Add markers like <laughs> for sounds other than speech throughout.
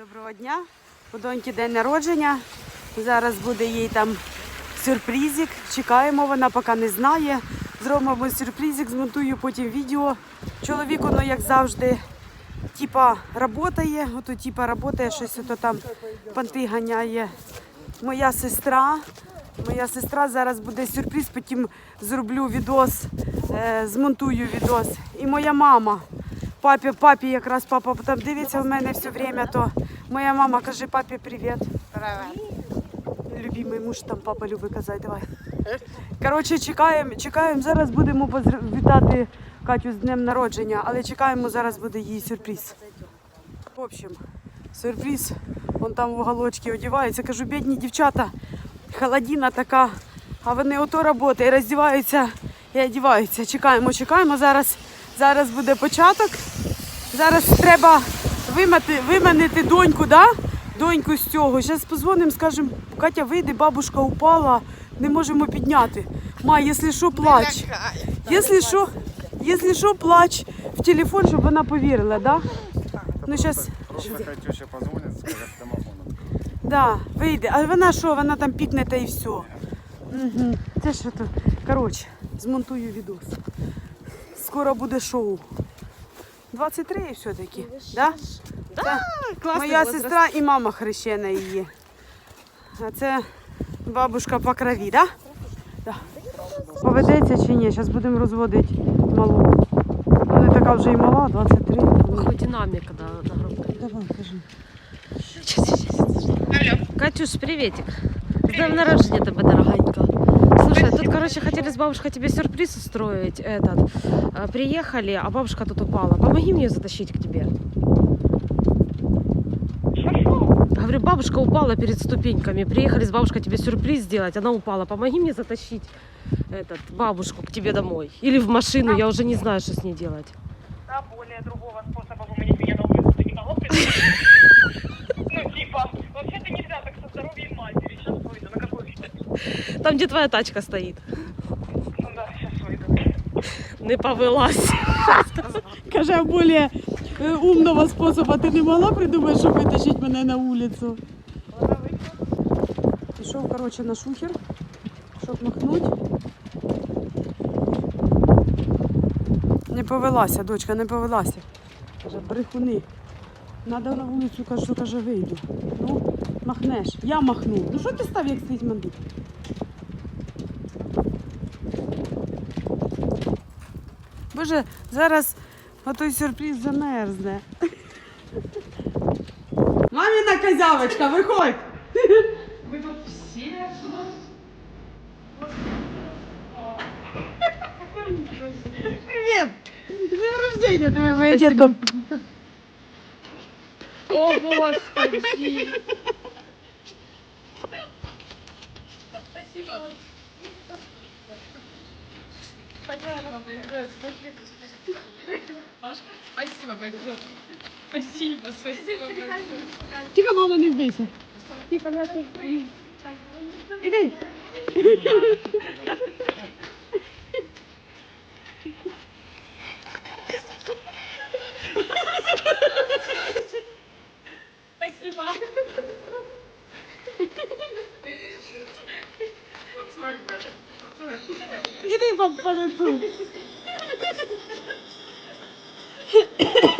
Доброго дня. У доньки день народження. Зараз буде їй там сюрпризик. Чекаємо, вона поки не знає. Зробимо сюрпризик, змонтую потім відео. Чоловік, воно як завжди, типа працює, ото типа працює, щось ото там понти ганяє. Моя сестра. Моя сестра зараз буде сюрприз, потім зроблю відос, е, змонтую відос. І моя мама. Папі, папі, якраз папа там дивиться в мене все время, то моя мама каже папі привіт. Любимий муж там папа любить казати, давай. Коротше, чекаємо, чекаємо. Зараз будемо вітати Катю з днем народження, але чекаємо, зараз буде її сюрприз. В общем, сюрприз. Вон там в уголочки одягаються. Кажу, бідні дівчата, холодина така, а вони ото роботи роздіваються і одягаються. Чекаємо, чекаємо. Зараз, зараз буде початок. Зараз треба вимати, виманити доньку, да? доньку з цього. Зараз позвонимо, скажемо, Катя, вийди, бабушка упала, не можемо підняти. Ма, якщо що, плач. Якщо що, якщо що, плач в телефон, щоб вона повірила, да? Ну, зараз, Просто хай теща позвонит, скажет домофоном. да, вийде. А вона що, вона там пікне та і все. Угу. Це що то? Коротше, змонтую відос. Скоро буде шоу. 23 все-таки, да? Да, Моя сестра і мама хрещена її. А це бабушка по крові, да? Да. Поведеться чи ні? Зараз будемо розводити малу. Ну, не така вже і мала, 23. Хоть динамика да, на громкой. Давай, кажи. Катюш, приветик. С днем рождения тебя, дорогонька. Слушай, тут, короче, хотели с бабушкой тебе сюрприз устроить. Этот. Э, Приехали, а бабушка тут упала. Помоги мне ее затащить к тебе. Говорю, бабушка упала перед ступеньками. Приехали с бабушкой тебе сюрприз сделать. Она упала. Помоги мне затащить этот, бабушку к тебе домой. Или в машину. Я уже не знаю, что с ней делать. Да, более другого способа выманить меня на улицу ты не могла? Ну, типа, вообще-то нельзя так со здоровьем матери. Сейчас выйду. Там, где твоя тачка стоит. Ну да, выйду. Не повелась. <laughs> Каже, а більш е, умного способу ти не могла придумати, щоб витащити мене на вулицю. Пішов, коротше, на шухер, щоб махнути. Не повелася, дочка, не повелася. Каже, брехуни. Надо на вулицю, кажу, каже, вийду. Ну, махнеш. Я махну. Ну що ти став, як стоїть мандик? Боже, зараз отой сюрприз замерзне. Маміна козявочка, виходь! Вы тут все Привіт! З Днем рождения тебе, моя дітка. О, господи! Спасибо Большое. Спасибо, спасибо большое. Тихо, мама, не вбийся. Тихо, ти. Іди. Іди по <laughs>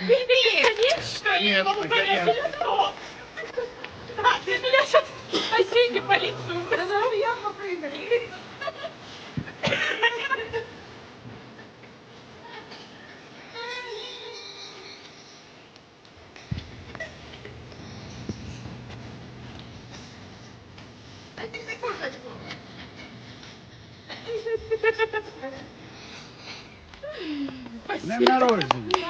Конечно, я не могу понять, лицо. А, ты меня сейчас соседи по лицу. Да нам явно прыгали. А ты закушать будешь? Спасибо. Днем народження.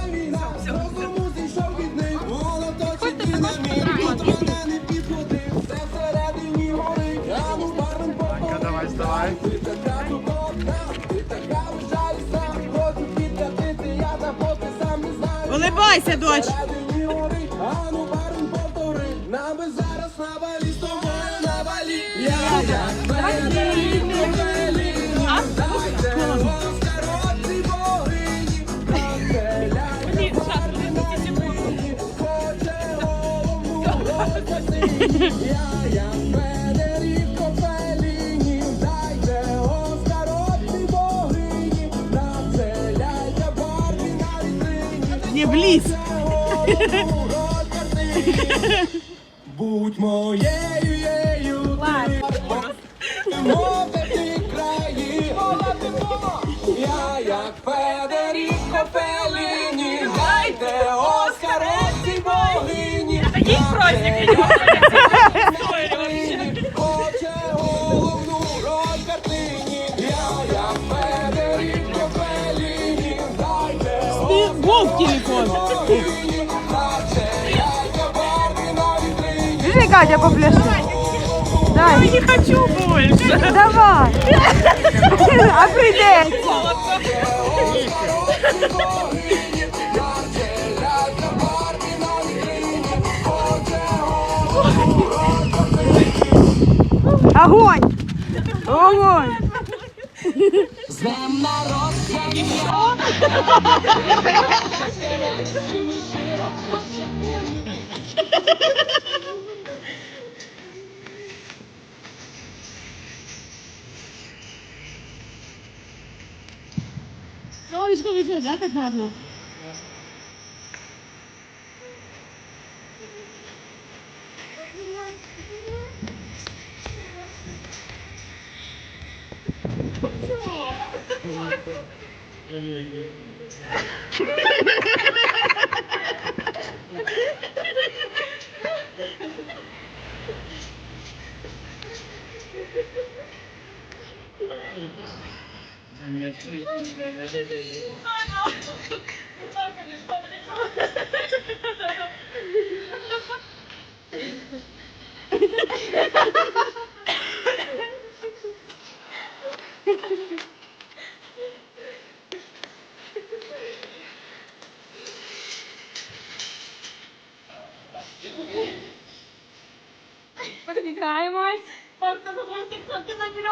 Улыбайся, дочь. Не ліс. Будь моєю, єю, ти, краї, я як Федеріко Феліні, дайте Оскареці богині, Їй праздник Катя, попляши. Дай. Не хочу больше. Давай. <laughs> А прийдеться. Огонь! Огонь! <laughs> No i skoro się zatek padło. Thank you. Pag-try mo. Pag-try mo. Pag-try mo.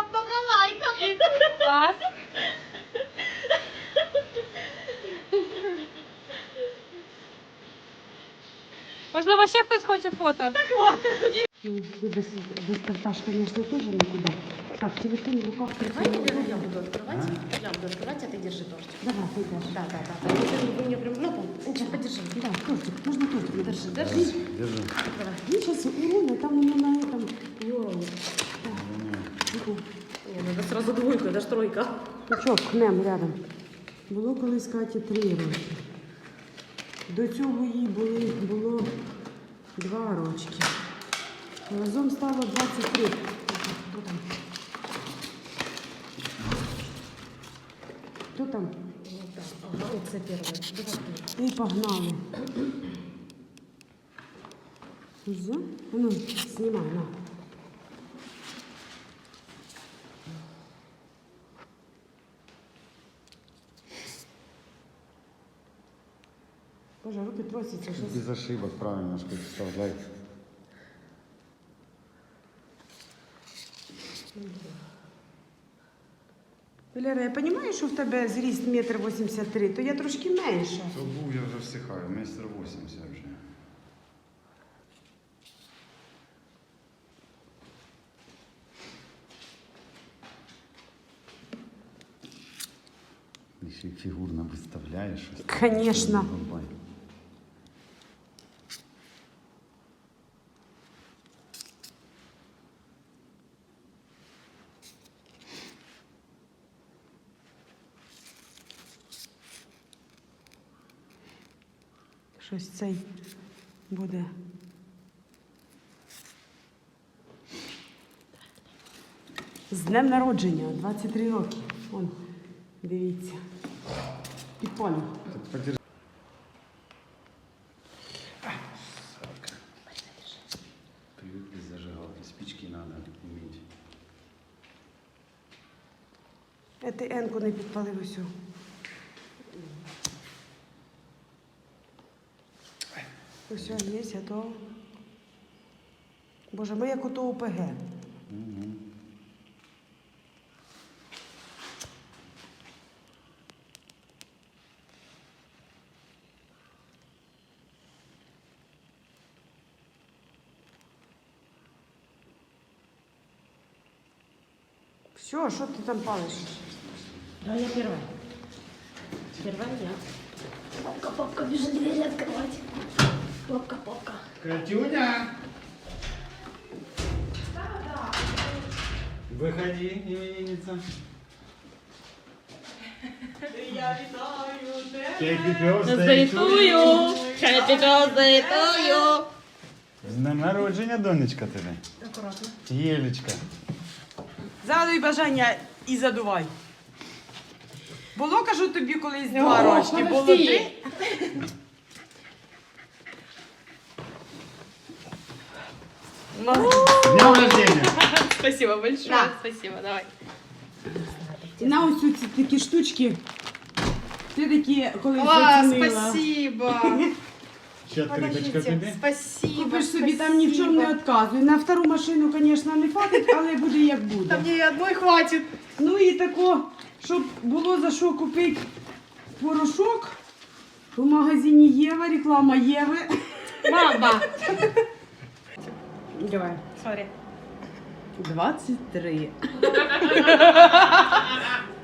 Pag-try mo. Pag-try mo. Можливо, ще хтось хоче фото. Без, без карташ, конечно, тоже никуда. Так, телефон в руках. Я буду открывать, я буду открывать, а ты держи тортик. Давай, ты дашь. Да, да, да. да. Вы мне прям, ну, подержи. Да, тортик, можно тортик. Держи, держи. Держи. Ну, сейчас Ирина, там у меня на этом... Ё, сразу двойка, даже тройка. Що, пхнем рядом. Було колись Каті три роки. До цього їй були, було два рочки. Разом стало 23. Хто там? Хто там? Ага, вот це перше. І погнали. Ну, знімай, на. Боже, руки тросяться. Щось. Без ошибок, правильно, что вставляй. Валера, я розумію, що в тебе зріст метр вісімдесят три, то я трошки менша. То був я вже всихаю, метр 80 вже. І ще й фігурно виставляєш. щось. Конечно. Бабай. Щось цей буде. З днем народження, 23 роки. Вон, дивіться. Підпалю. Надо иметь. Е, ти Енку не підпалив усю. Усе, є, готово. Боже, ми як ото ОПГ. Все, що ти там палиш? Да, я первая. Первая я. Попка, попка, бежит двери открывать. Катюня! Выходи, именинница. Happy birthday to you. Happy birthday to you! З днем народження, донечка тебе. Аккуратно. Єлечка. Загадуй бажання і задувай. Було, кажу тобі, колись два рочки, було три. Молодець. З днем рождения. <laughs> Спасибо большое. На. Спасибо, давай. На ось ці такі штучки. Ти такі колись зацінила. спасибо. Ще відкриточка тобі. Спасибо. Купиш собі там ні в чому не відказуй. На втору машину, звісно, не хватить, але буде як буде. Там мне одной хватит. Ну і тако, щоб було за що купити порошок. В магазині Єва, реклама Єви. Мама! <laughs> Давай. Смотри. 23. <laughs>